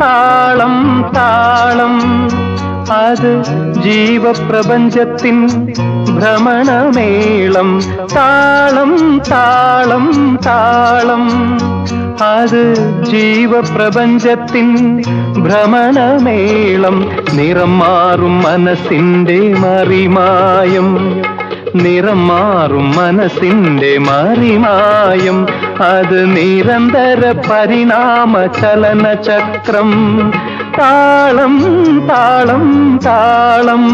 താളം താളം. അത് ജീവപ്രപഞ്ചത്തിൻ ഭ്രമണമേളം. താളം താളം താളം. അത് ജീവപ്രപഞ്ചത്തിൻ ഭ്രമണമേളം. നിറം മാറും മനസ്സിന്റെ മറിമായം. നിറം മാറും മനസ്സിന്റെ മറിമായും. അത് നിരന്തര പരിണാമ ചലന ചക്രം. താളം താളം താളം.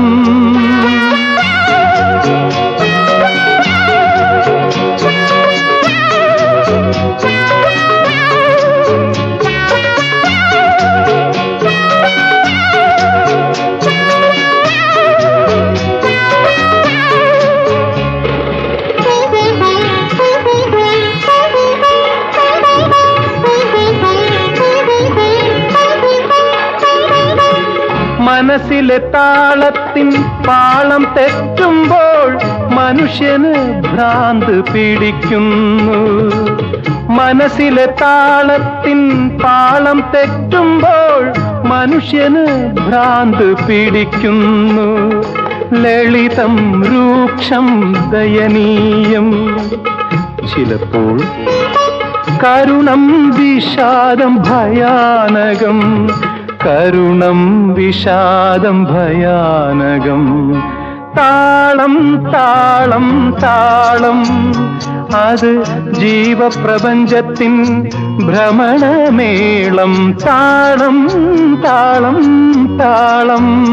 മനസ്സിലെ താളത്തിൻ പാളം തെറ്റുമ്പോൾ മനുഷ്യന് ഭ്രാന്ത് പിടിക്കുന്നു. മനസ്സിലെ താളത്തിൻ പാളം തെറ്റുമ്പോൾ മനുഷ്യന് ഭ്രാന്ത് പിടിക്കുന്നു. ലളിതം രൂക്ഷം ദയനീയം. ചിലപ്പോൾ കരുണം വിഷാദം ഭയാനകം കരുണം വിഷാദം ഭയാനകം. താളം താളം താളം. അത് ജീവപ്രപഞ്ചത്തിൻ ഭ്രമണമേളം. താളം താളം താളം.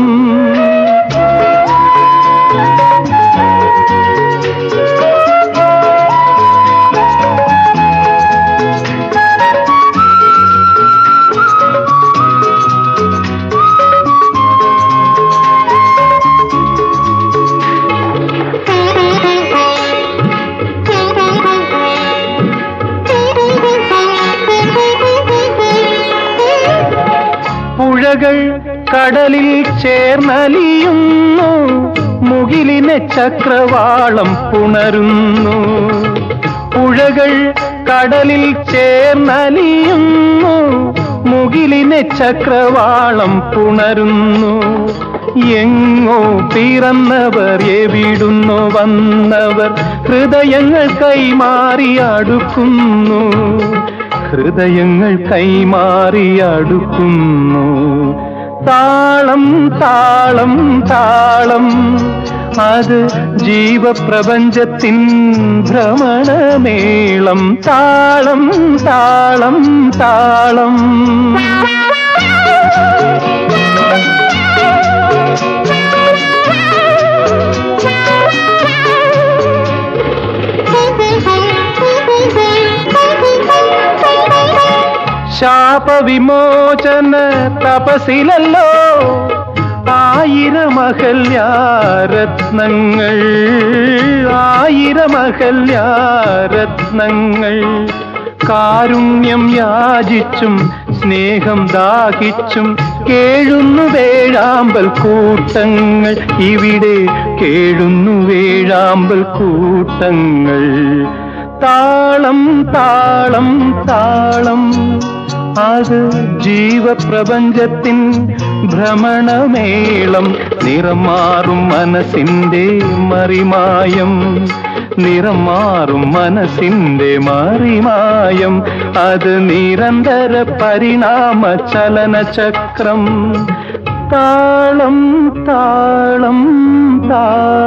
പുഴകൾ കടലിൽ ചേർന്നലിയുന്നു. മുകിലിനെ ചക്രവാളം പുണരുന്നു. പുഴകൾ കടലിൽ ചേർന്നലിയുന്നു. മുകിലിനെ ചക്രവാളം പുണരുന്നു. എങ്ങോ പിറന്നവർ എവിടുന്നു വന്നവർ ഹൃദയങ്ങൾ കൈമാറി അടുക്കുന്നു. ഹൃദയങ്ങൾ കൈമാറി അടുക്കുന്നു. താളം താളം താളം. അത് ജീവപ്രപഞ്ചത്തിൻ ഭ്രമണമേളം. താളം താളം താളം. ശാപവിമോചന തപസിലല്ലോ ആയിരമഹല്യാരത്നങ്ങൾ ആയിരമഹല്യാരത്നങ്ങൾ. കാരുണ്യം യാചിച്ചും സ്നേഹം ദാഹിച്ചും കേഴുന്നു വേഴാമ്പൽ കൂട്ടങ്ങൾ. ഇവിടെ കേഴുന്നു വേഴാമ്പൽ കൂട്ടങ്ങൾ. താളം താളം താളം. അത് ജീവപ്രപഞ്ചത്തിൻ ഭ്രമണമേളം നിറം മാറും മനസ്സിന്റെ മറിമായം. നിറം മാറും മനസ്സിന്റെ മറിമായം. അത് നിരന്തര പരിണാമ ചലനചക്രം. താളം താളം താളം.